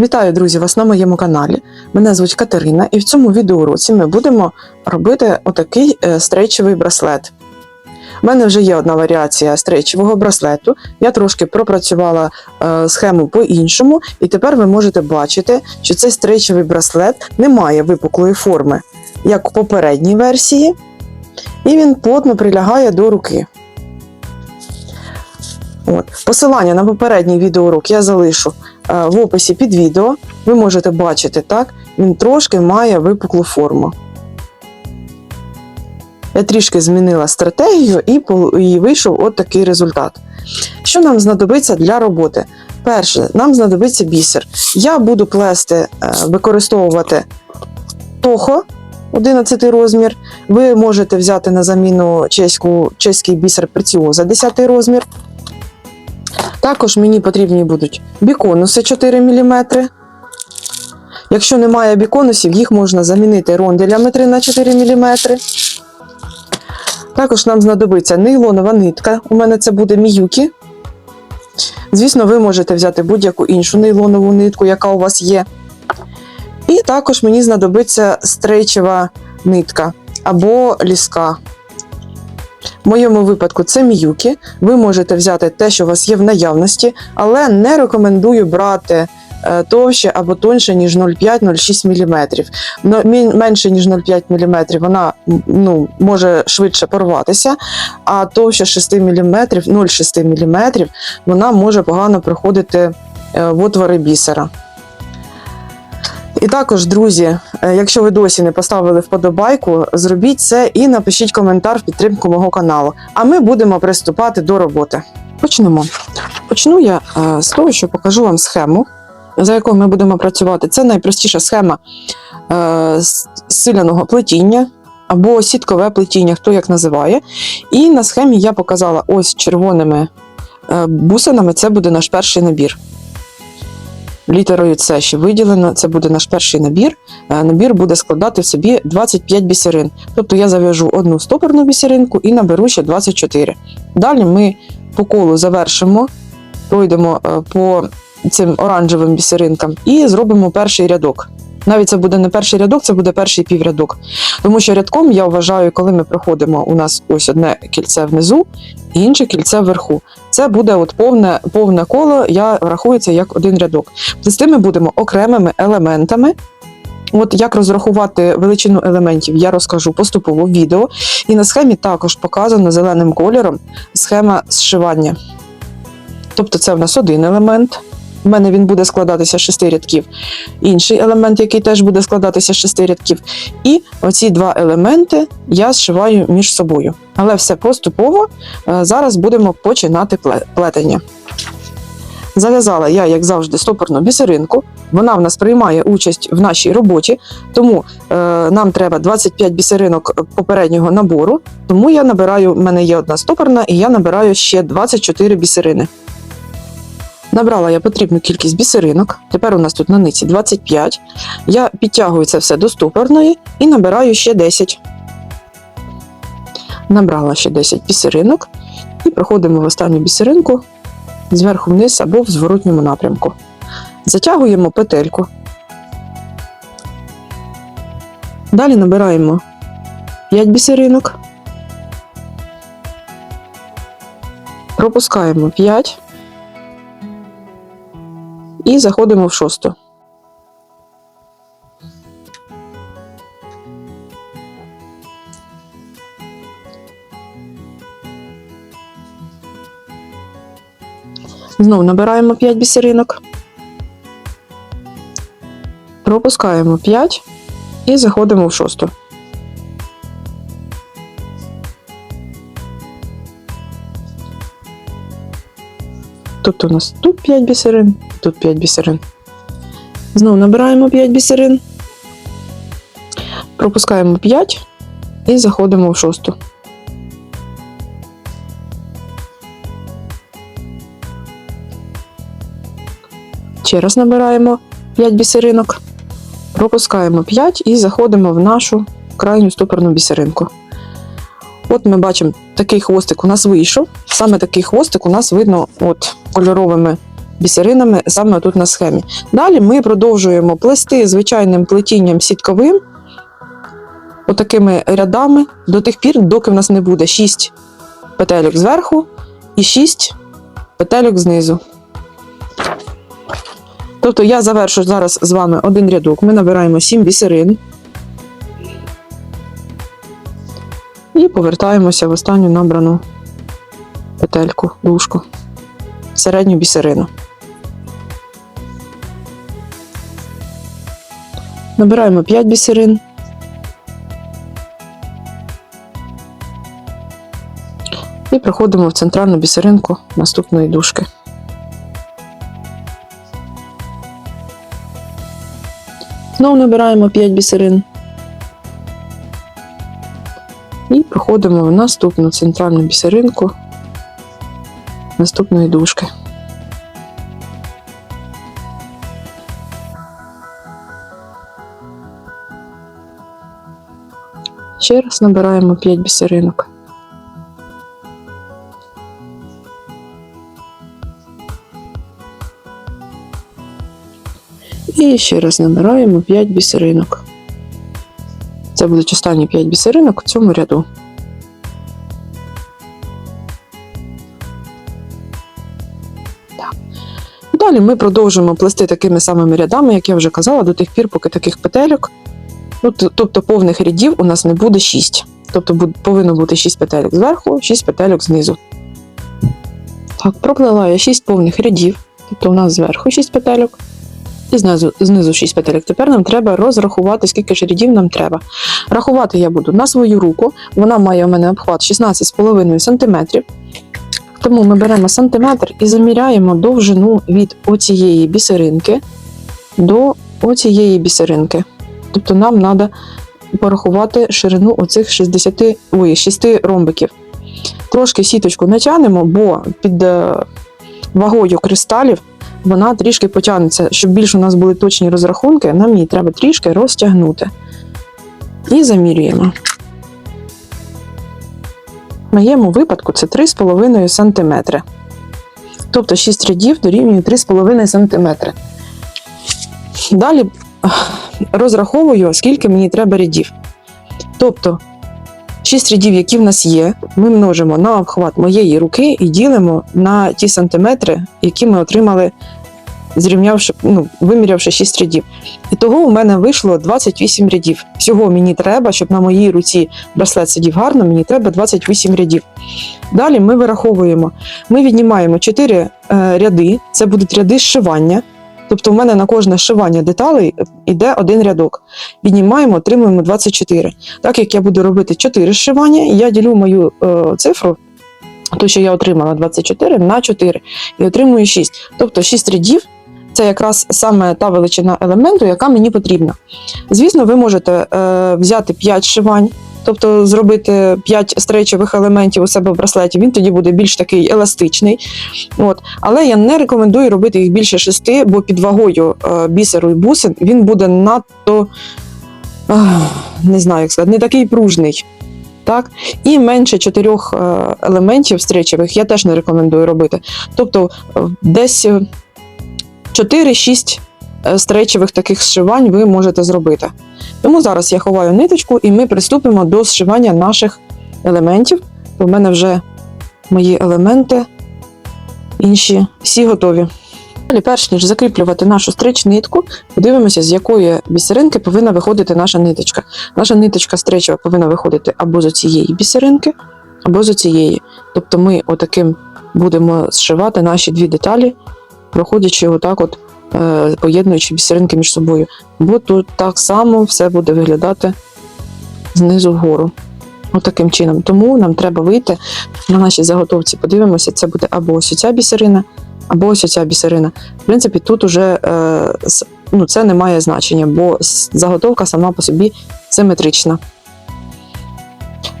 Вітаю, друзі, вас на моєму каналі. Мене звуть Катерина, і в цьому відеоуроці ми будемо робити отакий е, стрейчевий браслет. У мене вже є одна варіація стрейчевого браслету. Я трошки пропрацювала е, схему по-іншому, і тепер ви можете бачити, що цей стрейчевий браслет не має випуклої форми, як у попередній версії, і він плотно прилягає до руки. От. Посилання на попередній відеоурок я залишу в описі під відео. Ви можете бачити, так? Він трошки має випуклу форму. Я трішки змінила стратегію і, і вийшов от такий результат. Що нам знадобиться для роботи? Перше, нам знадобиться бісер. Я буду плести, е, використовувати тохо 11 розмір. Ви можете взяти на заміну чеську, чеський бісер преціоза 10 розмір. Також мені потрібні будуть біконуси 4 мм. Якщо немає біконусів, їх можна замінити ронделями 3 на 4 мм. Також нам знадобиться нейлонова нитка. У мене це буде міюкі. Звісно, ви можете взяти будь-яку іншу нейлонову нитку, яка у вас є. І також мені знадобиться стрейчева нитка або ліска. В моєму випадку це міюкі. Ви можете взяти те, що у вас є в наявності, але не рекомендую брати е, товще або тоньше, ніж 0,5-0,6 мм. Менше, ніж 0,5 мм, вона ну, може швидше порватися, а товще 6 мм, 0,6 мм, вона може погано проходити е, в отвори бісера. І також, друзі, е, якщо ви досі не поставили вподобайку, зробіть це і напишіть коментар в підтримку мого каналу. А ми будемо приступати до роботи. Почнемо. Почну я е, з того, що покажу вам схему, за якою ми будемо працювати. Це найпростіша схема е, силяного плетіння або сіткове плетіння, хто як називає. І на схемі я показала ось червоними бусинами. Це буде наш перший набір. Літерою С ще виділено, це буде наш перший набір. Е, Набір буде складати в собі 25 бісерин. Тобто я зав'яжу одну стопорну бісеринку і наберу ще 24. Далі ми по колу завершимо, пройдемо е, по цим оранжевим бісеринкам і зробимо перший рядок. Навіть це буде не перший рядок, це буде перший піврядок. Тому що рядком я вважаю, коли ми проходимо, у нас ось одне кільце внизу і інше кільце вверху. Це буде от повне, повне коло, я рахую це як один рядок. Плести ми будемо окремими елементами. От як розрахувати величину елементів, я розкажу поступово в відео. І на схемі також показано зеленим кольором схема зшивання. Тобто це в нас один елемент. У мене він буде складатися з шести рядків. Інший елемент, який теж буде складатися з шести рядків. І оці два елементи я зшиваю між собою. Але все поступово. Е, Зараз будемо починати пле- плетення. Зав'язала я, як завжди, стопорну бісеринку. Вона в нас приймає участь в нашій роботі, тому е, нам треба 25 бісеринок попереднього набору. Тому я набираю, в мене є одна стопорна, і я набираю ще 24 бісерини. Набрала я потрібну кількість бісеринок. Тепер у нас тут на ниці 25. Я підтягую це все до стопорної і набираю ще 10. Набрала ще 10 бісеринок і проходимо в останню бісеринку зверху вниз або в зворотньому напрямку. Затягуємо петельку. Далі набираємо 5 бісеринок. Пропускаємо 5 і заходимо в шосту. Знову набираємо 5 бісеринок. Пропускаємо 5 і заходимо в шосту. Тут у нас тут 5 бісерин, тут 5 бісерин. Знову набираємо 5 бісерин. Пропускаємо 5 і заходимо в шосту. Ще раз набираємо 5 бісеринок, пропускаємо 5 і заходимо в нашу крайню стопорну бісеринку. От ми бачимо, такий хвостик у нас вийшов. Саме такий хвостик у нас видно от кольоровими бісеринами саме тут на схемі. Далі ми продовжуємо плести звичайним плетінням сітковим, отакими рядами до тих пір, доки в нас не буде 6 петельок зверху і 6 петельок знизу. Тобто я завершу зараз з вами один рядок. Ми набираємо 7 бісерин. І повертаємося в останню набрану петельку, дужку, середню бісерину. Набираємо 5 бісерин. І проходимо в центральну бісеринку наступної дужки. Знову набираємо 5 бісерин. І проходимо в наступну центральну бісеринку наступної дужки. Ще раз набираємо 5 бісеринок. І ще раз набираємо 5 бісеринок. Це будуть останні 5 бісеринок у цьому ряду. Далі ми продовжуємо плести такими самими рядами, як я вже казала, до тих пір, поки таких петельок, ну, тобто повних рядів у нас не буде 6. Тобто повинно бути 6 петельок зверху, 6 петельок знизу. Так, проплела я 6 повних рядів, тобто у нас зверху 6 петельок, і знизу, знизу 6 петелек. Тепер нам треба розрахувати, скільки ж рядів нам треба. Рахувати я буду на свою руку. Вона має у мене обхват 16,5 см. Тому ми беремо сантиметр і заміряємо довжину від оцієї бісеринки до оцієї бісеринки. Тобто нам треба порахувати ширину оцих 60, ой, 6 ромбиків. Трошки сіточку натягнемо, бо під е, вагою кристалів вона трішки потягнеться. Щоб більш у нас були точні розрахунки, нам її треба трішки розтягнути. І замірюємо. В моєму випадку це 3,5 см. Тобто 6 рядів дорівнює 3,5 см. Далі розраховую, скільки мені треба рядів. Тобто 6 рядів, які в нас є, ми множимо на обхват моєї руки і ділимо на ті сантиметри, які ми отримали, зрівнявши, ну, вимірявши 6 рядів. І того у мене вийшло 28 рядів. Всього мені треба, щоб на моїй руці браслет сидів гарно, мені треба 28 рядів. Далі ми вираховуємо. Ми віднімаємо 4 е, ряди, це будуть ряди зшивання. Тобто, у мене на кожне зшивання деталей йде один рядок. Віднімаємо, отримуємо 24. Так як я буду робити 4 зшивання, я ділю мою е, цифру, то, що я отримала 24 на 4 і отримую 6. Тобто 6 рядів це якраз саме та величина елементу, яка мені потрібна. Звісно, ви можете е, взяти 5 зшивань, тобто зробити 5 стрейчових елементів у себе в браслеті, він тоді буде більш такий еластичний. От. Але я не рекомендую робити їх більше 6, бо під вагою е, бісеру і бусин він буде надто, не знаю, як сказати, не такий пружний. Так? І менше чотирьох е, елементів стречових я теж не рекомендую робити. Тобто десь 4-6 е, стречових таких зшивань ви можете зробити. Тому зараз я ховаю ниточку і ми приступимо до зшивання наших елементів. У мене вже мої елементи інші всі готові. Далі, перш ніж закріплювати нашу стрич нитку, подивимося, з якої бісеринки повинна виходити наша ниточка. Наша ниточка стречова повинна виходити або з цієї бісеринки, або з цієї. Тобто ми отаким будемо зшивати наші дві деталі, проходячи отак, от, е, поєднуючи бісеринки між собою. Бо тут так само все буде виглядати знизу вгору. Отаким чином. Тому нам треба вийти на нашій заготовці. Подивимося, це буде або ось ця бісерина, або ось ця бісерина. В принципі, тут уже е, ну, це не має значення, бо заготовка сама по собі симетрична.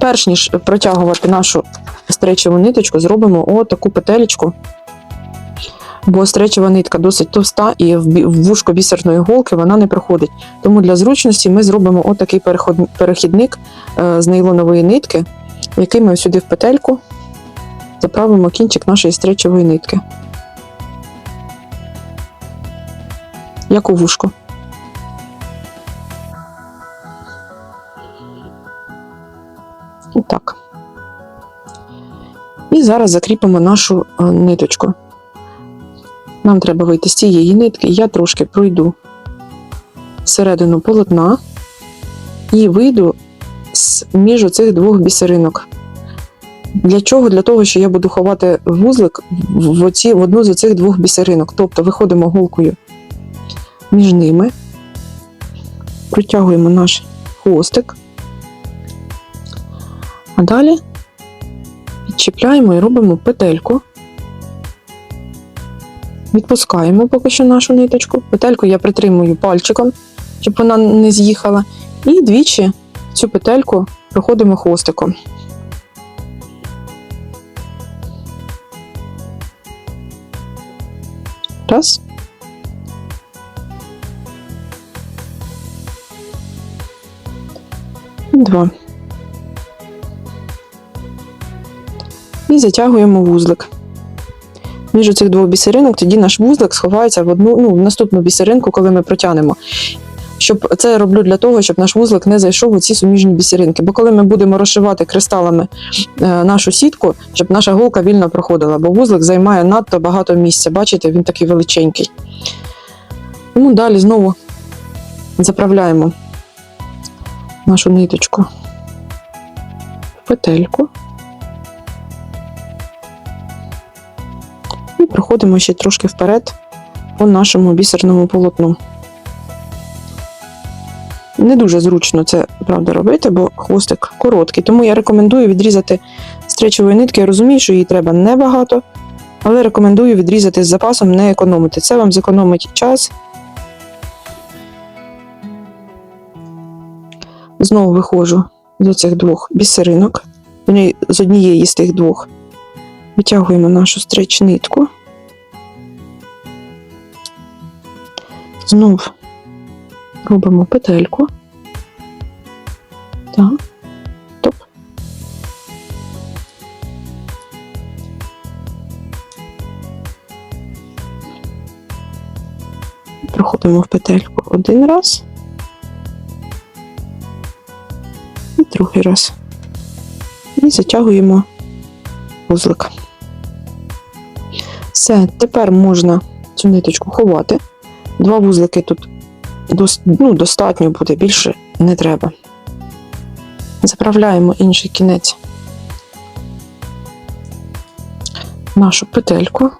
Перш ніж протягувати нашу стречову ниточку, зробимо отаку петелечку. Бо стречова нитка досить товста і в вушко бісерної голки вона не проходить. Тому для зручності ми зробимо отакий перехідник е, з нейлонової нитки, який ми сюди в петельку заправимо кінчик нашої стречової нитки. як у вушко. І так. І зараз закріпимо нашу е, ниточку. Нам треба вийти з цієї нитки, я трошки пройду всередину полотна і вийду між оцих двох бісеринок. Для чого? Для того, що я буду ховати вузлик в, оці, в одну з цих двох бісеринок. Тобто виходимо голкою між ними, протягуємо наш хвостик, а далі підчіпляємо і робимо петельку. Відпускаємо поки що нашу ниточку. Петельку я притримую пальчиком, щоб вона не з'їхала. І двічі цю петельку проходимо хвостиком. Раз. Два. І затягуємо вузлик. Між цих двох бісеринок тоді наш вузлик сховається в одну, ну, в наступну бісеринку, коли ми протягнемо. Щоб це роблю для того, щоб наш вузлик не зайшов у ці суміжні бісеринки. Бо коли ми будемо розшивати кристалами е, нашу сітку, щоб наша голка вільно проходила, бо вузлик займає надто багато місця. Бачите, він такий величенький. Тому далі знову заправляємо нашу ниточку в петельку. І проходимо ще трошки вперед по нашому бісерному полотну. Не дуже зручно це правда робити, бо хвостик короткий. Тому я рекомендую відрізати стречової нитки. Я розумію, що її треба небагато, але рекомендую відрізати з запасом, не економити. Це вам зекономить час. Знову виходжу з цих двох бісеринок. З однієї з тих двох. Витягуємо нашу стреч нитку. Знов робимо петельку. Так. Топ. Проходимо в петельку один раз. І другий раз. І затягуємо вузлик. Все, тепер можна цю ниточку ховати. Два вузлики тут ну, достатньо буде, більше не треба. Заправляємо інший кінець нашу петельку.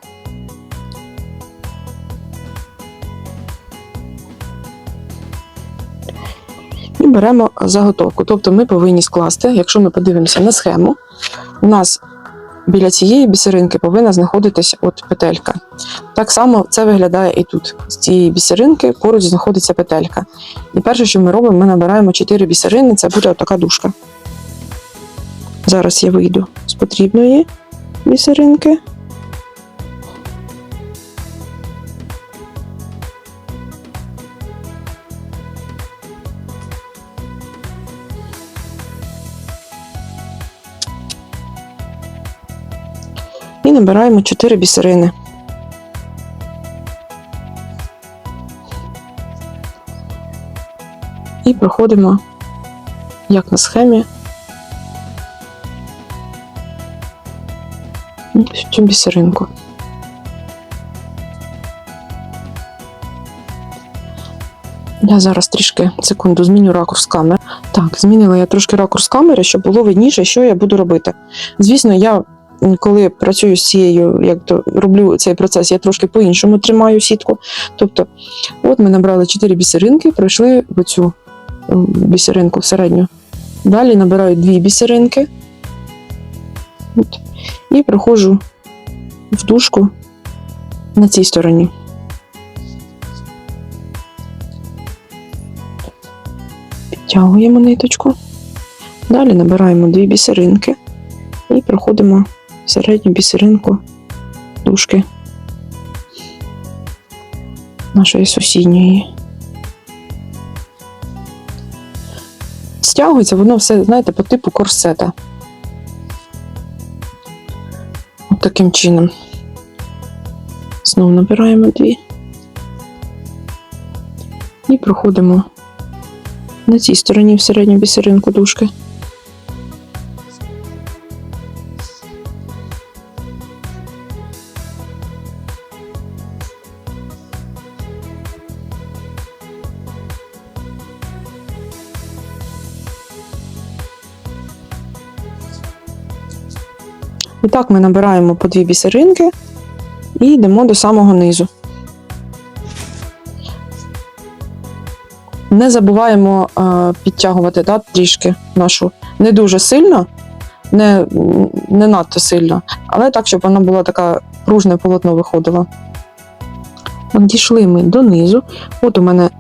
І беремо заготовку. Тобто ми повинні скласти, якщо ми подивимося на схему, у нас біля цієї бісеринки повинна знаходитися от петелька. Так само це виглядає і тут. З цієї бісеринки поруч знаходиться петелька. І перше, що ми робимо, ми набираємо 4 бісерини, це буде така дужка. Зараз я вийду з потрібної бісеринки. Набираємо 4 бісерини. І проходимо, як на схемі, цю бісеринку. Я зараз трішки секунду зміню ракурс камери. Так, змінила я трошки ракурс камери, щоб було видніше, що я буду робити. Звісно, я коли працюю з цією, як то роблю цей процес, я трошки по-іншому тримаю сітку. Тобто, от ми набрали 4 бісеринки, пройшли в цю бісеринку середню. Далі набираю дві бісеринки. От, і проходжу в дужку на цій стороні. Підтягуємо ниточку. Далі набираємо дві бісеринки і проходимо середню бісеринку дужки нашої сусідньої. Стягується воно все, знаєте, по типу корсета. От таким чином. Знову набираємо дві. І проходимо на цій стороні в середню бісеринку дужки. І так ми набираємо по дві бісеринки і йдемо до самого низу. Не забуваємо е, підтягувати да, трішки нашу не дуже сильно, не, не надто сильно, але так, щоб вона була така пружне полотно виходило. От дійшли ми донизу. От у мене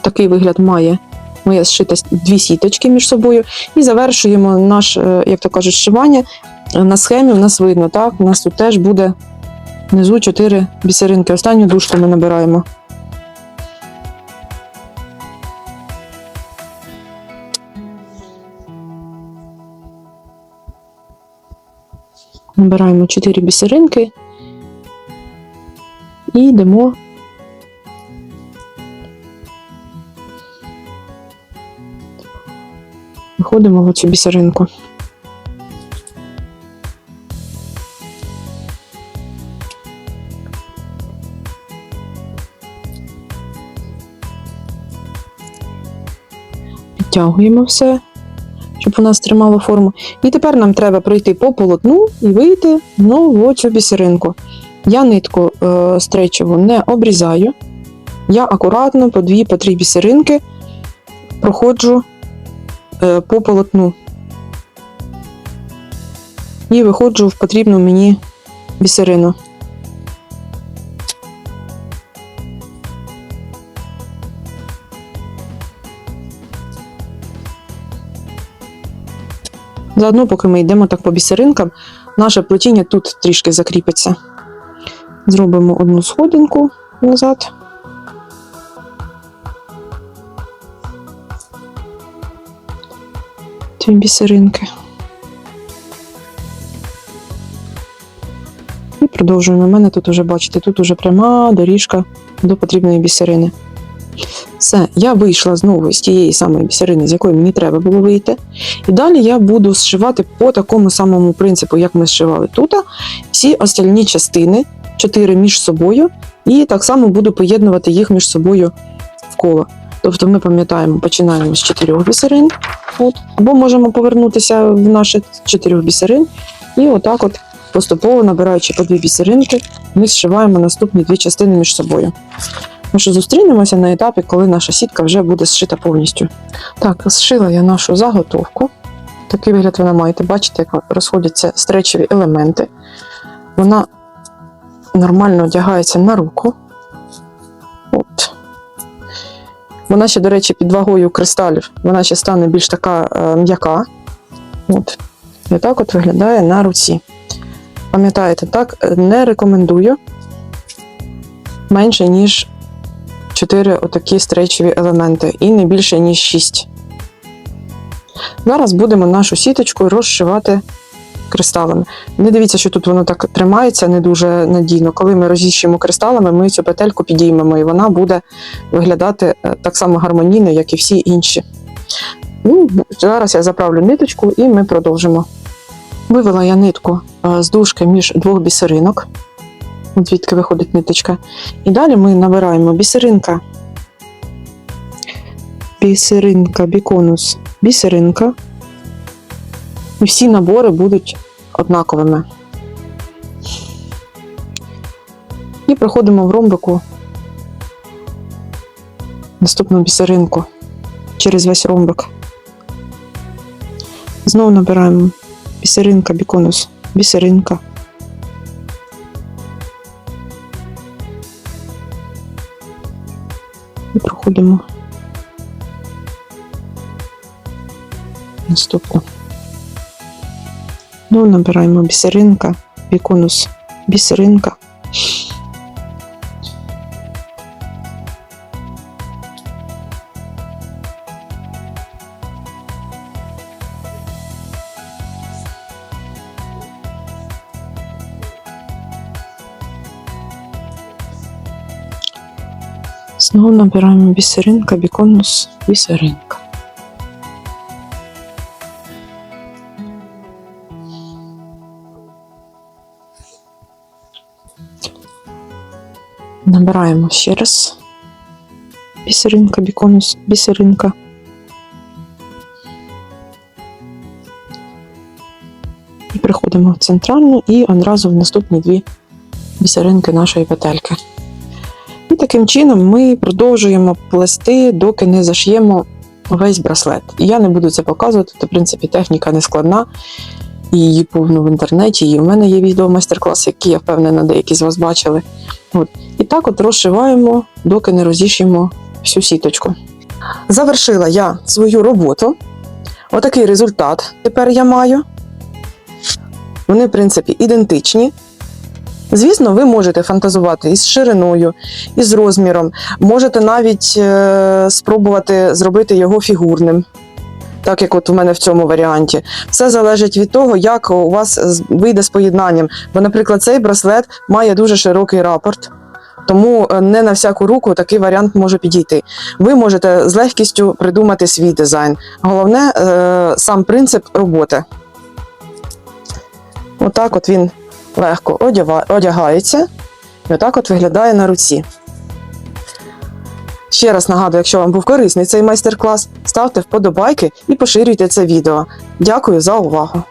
такий вигляд має моя зшита дві сіточки між собою. І завершуємо наш, е, як то кажуть, зшивання. На схемі у нас видно, так? У нас тут теж буде внизу 4 бісеринки. Останню дужку ми набираємо. Набираємо 4 бісеринки і йдемо. Виходимо в цю бісеринку. Підтягуємо все, щоб у нас тримало форму. І тепер нам треба пройти по полотну і вийти знову в цю бісеринку. Я нитку е, стречову не обрізаю. Я акуратно по дві, по три бісеринки проходжу е, по полотну. І виходжу в потрібну мені бісерину. Заодно, поки ми йдемо так по бісеринкам, наше плетіння тут трішки закріпиться. Зробимо одну сходинку назад. Дві бісеринки. І продовжуємо. У мене тут вже, бачите, тут уже пряма доріжка до потрібної бісерини. Все, я вийшла знову з тієї самої бісерини, з якої мені треба було вийти. І далі я буду зшивати по такому самому принципу, як ми зшивали тут, всі остальні частини, чотири між собою, і так само буду поєднувати їх між собою в коло. Тобто ми пам'ятаємо, починаємо з чотирьох бісерин, от, або можемо повернутися в наші чотирьох бісерин, і отак от поступово набираючи по дві бісеринки, ми зшиваємо наступні дві частини між собою. Ми що зустрінемося на етапі, коли наша сітка вже буде зшита повністю. Так, зшила я нашу заготовку. Такий вигляд вона маєте. Бачите, як розходяться стречові елементи. Вона нормально одягається на руку. От. Вона ще, до речі, під вагою кристалів, вона ще стане більш така е, м'яка. От. І так от виглядає на руці. Пам'ятаєте, так, е, не рекомендую менше, ніж 4 отакі стречові елементи і не більше, ніж 6. Зараз будемо нашу сіточку розшивати кристалами. Не дивіться, що тут воно так тримається не дуже надійно. Коли ми розіщимо кристалами, ми цю петельку підіймемо, і вона буде виглядати е, так само гармонійно, як і всі інші. Ну, Зараз я заправлю ниточку і ми продовжимо. Вивела я нитку е, з дужки між двох бісеринок звідки виходить ниточка. І далі ми набираємо бісеринка, бісеринка, біконус, бісеринка. І всі набори будуть однаковими. І проходимо в ромбику наступну бісеринку через весь ромбик. Знову набираємо бісеринка, біконус, бісеринка. І проходимо наступну. Ну, набираємо бісеринка, біконус, бісеринка. Знову набираємо бісеринка, біконус, бісеринка. Набираємо ще раз. Бісеринка, біконус, бісеринка. І приходимо в центральну і одразу в наступні дві бісеринки нашої петельки. І таким чином ми продовжуємо плести, доки не заш'ємо весь браслет. Я не буду це показувати, то, в принципі, техніка не складна. Її повно в інтернеті, і в мене є відео майстер-клас, які я впевнена, деякі з вас бачили. От. І так от розшиваємо, доки не розішимо всю сіточку. Завершила я свою роботу. Отакий результат тепер я маю. Вони, в принципі, ідентичні. Звісно, ви можете фантазувати із шириною, із розміром. Можете навіть е, спробувати зробити його фігурним, так як от у мене в цьому варіанті. Все залежить від того, як у вас вийде з поєднанням. Бо, наприклад, цей браслет має дуже широкий рапорт. Тому е, не на всяку руку такий варіант може підійти. Ви можете з легкістю придумати свій дизайн. Головне е, сам принцип роботи. Отак от він легко одягається і отак от виглядає на руці. Ще раз нагадую, якщо вам був корисний цей майстер-клас, ставте вподобайки і поширюйте це відео. Дякую за увагу!